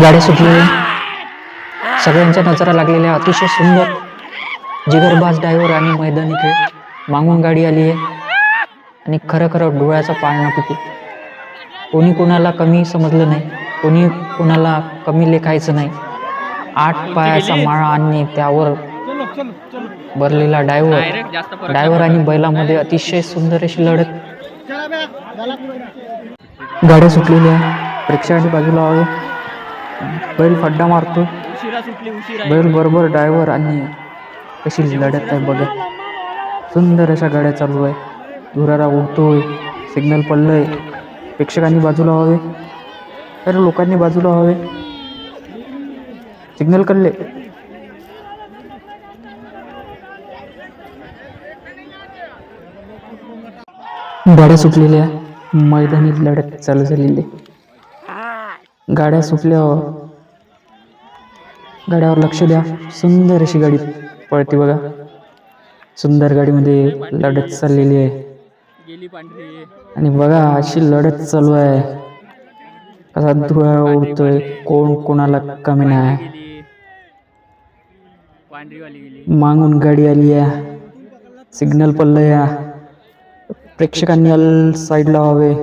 गाड्या सुटलेल्या सगळ्यांच्या नजरा लागलेल्या अतिशय सुंदर जिगरबाज ड्रायव्हर आणि मैदानी खेळ. मागून गाडी आली आहे. आणि खरं खरं डोळ्याचा पाळणापिकी कोणी कोणाला कमी समजलं नाही. कोणी कोणाला कमी लेखायचं नाही. आठ पायाचा माळा आणि त्यावर भरलेला डायव्हर डायव्हर आणि बैलामध्ये अतिशय सुंदर अशी लढत. गाड्या सुटलेल्या. प्रेक्षकांच्या बाजूला हवे बैल फड्डा मारतो. बैल बरोबर ड्रायव्हर आणि कशी लढत आहे बघा. सुंदर अशा गाड्या चालू आहे. धुरारा उडतोय. सिग्नल पडलंय. प्रेक्षकांनी बाजूला व्हावे. तर लोकांनी बाजूला व्हावे. सिग्नल कळले गाड्या सुटलेल्या. मैदानी लढत चालू झालेली गाड्या सुटल्यावर हो. गाड्यावर लक्ष द्या. सुंदर अशी गाडी पळते बघा. सुंदर गाडीमध्ये लढत चाललेली आहे. आणि बघा अशी लढत चालू आहे. कसा धुळा उडतोय. कोण कोणाला कमी नाही. मागून गाडी आली आहे. सिग्नल पडलं या प्रेक्षकांनी अल साईडला व्हावे